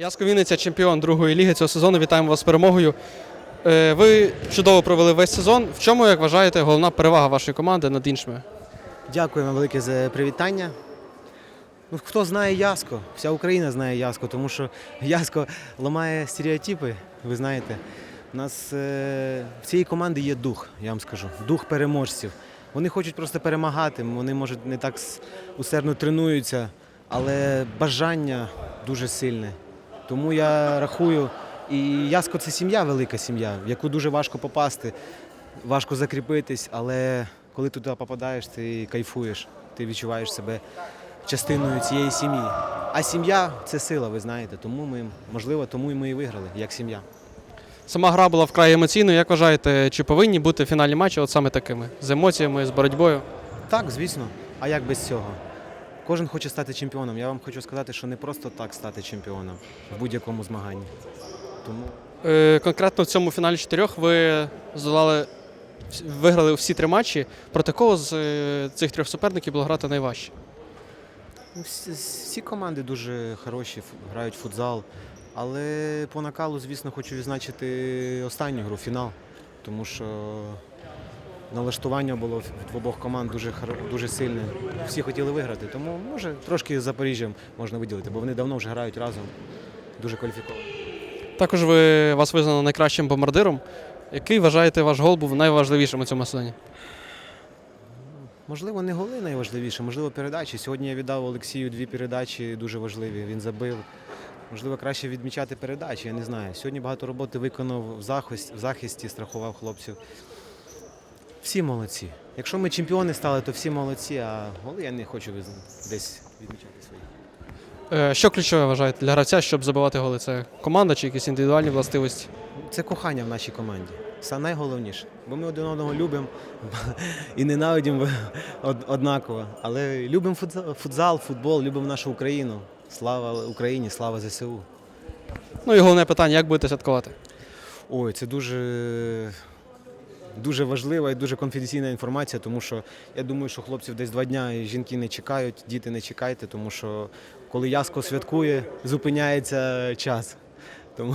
Яско Вінниця, чемпіон другої ліги цього сезону. Вітаємо вас з перемогою. Е, Ви чудово провели весь сезон. В чому, як вважаєте, головна перевага вашої команди над іншими? Дякую вам велике за привітання. Ну, хто знає Яско? Вся Україна знає Яско, тому що Яско ламає стереотипи, ви знаєте. У нас е, в цієї команди є дух, я вам скажу, дух переможців. Вони хочуть просто перемагати, вони, може, не так усердно тренуються, але бажання дуже сильне. Тому я рахую, і Яско це сім'я, велика сім'я, в яку дуже важко попасти, важко закріпитись, але коли туди попадаєш, ти кайфуєш, ти відчуваєш себе частиною цієї сім'ї. А сім'я це сила, ви знаєте. Тому ми, можливо, тому і ми і виграли, як сім'я. Сама гра була вкрай емоційною. Як вважаєте, чи повинні бути фінальні матчі от саме такими? З емоціями, з боротьбою? Так, звісно. А як без цього? Кожен хоче стати чемпіоном. Я вам хочу сказати, що не просто так стати чемпіоном в будь-якому змаганні. Тому Е, Конкретно в цьому фіналі чотирьох ви здолали, виграли всі три матчі. Проти кого з е, цих трьох суперників було грати найважче? ну, всі, всі команди дуже хороші, грають в футзал. Але по накалу, звісно, хочу відзначити останню гру, фінал. Тому що налаштування було в обох команд дуже, дуже сильне. Всі хотіли виграти. Тому може трошки з Запоріжжям можна виділити, бо вони давно вже грають разом. Дуже кваліфіковані. Також ви вас визнано найкращим бомбардиром. Який вважаєте ваш гол був найважливішим у цьому сезоні? Можливо, не голи найважливіше, можливо, передачі. Сьогодні я віддав Олексію дві передачі дуже важливі. Він забив. Можливо, краще відмічати передачі, я не знаю. Сьогодні багато роботи виконав в захисті, в захисті страхував хлопців. Всі молодці. Якщо ми чемпіони стали, то всі молодці, а голи я не хочу десь відмічати свої. Е, Що ключове вважаєте для гравця, щоб забивати голи? Це команда чи якісь індивідуальні властивості? Це кохання в нашій команді. Це найголовніше. Бо ми один одного любимо і ненавидимо однаково. Але любимо футзал, футзал, футбол, любимо нашу Україну. Слава Україні, слава ЗСУ. Ну і головне питання, як будете святкувати? Ой, це дуже, дуже важлива і дуже конфіденційна інформація, тому що я думаю, що хлопців десь два дня і жінки не чекають, діти не чекайте, тому що коли Яско святкує, зупиняється час. Тому